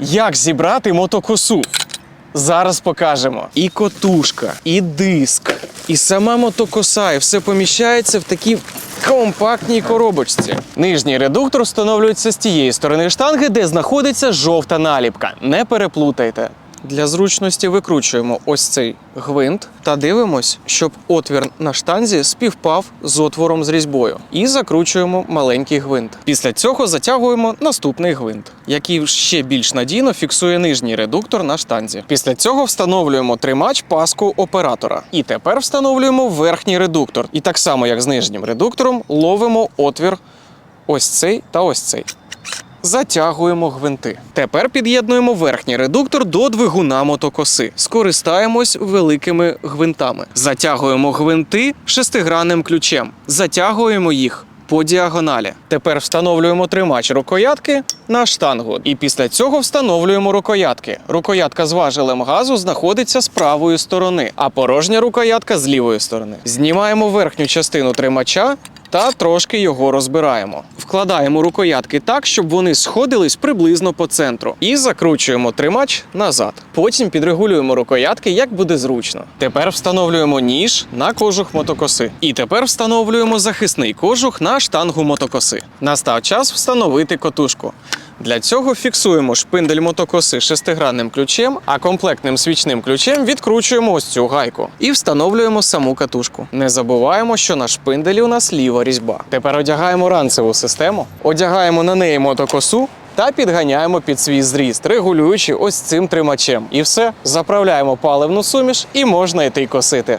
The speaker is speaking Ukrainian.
Як зібрати мотокосу? Зараз покажемо. І котушка, і диск, і сама мотокоса, і все поміщається в такій компактній коробочці. Нижній редуктор встановлюється з тієї сторони штанги, де знаходиться жовта наліпка. Не переплутайте. Для зручності викручуємо ось цей гвинт та дивимось, щоб отвір на штанзі співпав з отвором з різьбою. І закручуємо маленький гвинт. Після цього затягуємо наступний гвинт, який ще більш надійно фіксує нижній редуктор на штанзі. Після цього встановлюємо тримач паску оператора. І тепер встановлюємо верхній редуктор. І так само, як з нижнім редуктором, ловимо отвір ось цей та ось цей. Затягуємо гвинти. Тепер під'єднуємо верхній редуктор до двигуна мотокоси. Скористаємось великими гвинтами. Затягуємо гвинти шестигранним ключем. Затягуємо їх. По діагоналі. Тепер встановлюємо тримач рукоятки на штангу. І після цього встановлюємо рукоятки. Рукоятка з важелем газу знаходиться з правої сторони, а порожня рукоятка з лівої сторони. Знімаємо верхню частину тримача та трошки його розбираємо. Вкладаємо рукоятки так, щоб вони сходились приблизно по центру, і закручуємо тримач назад. Потім підрегулюємо рукоятки, як буде зручно. Тепер встановлюємо ніж на кожух мотокоси. І тепер встановлюємо захисний кожух на штангу мотокоси. Настав час встановити котушку. Для цього фіксуємо шпиндель мотокоси шестигранним ключем, а комплектним свічним ключем відкручуємо ось цю гайку і встановлюємо саму катушку. Не забуваємо, що на шпинделі у нас ліва різьба. Тепер одягаємо ранцеву систему, одягаємо на неї мотокосу. Та підганяємо під свій зріст, регулюючи ось цим тримачем. І все, заправляємо паливну суміш і можна йти косити.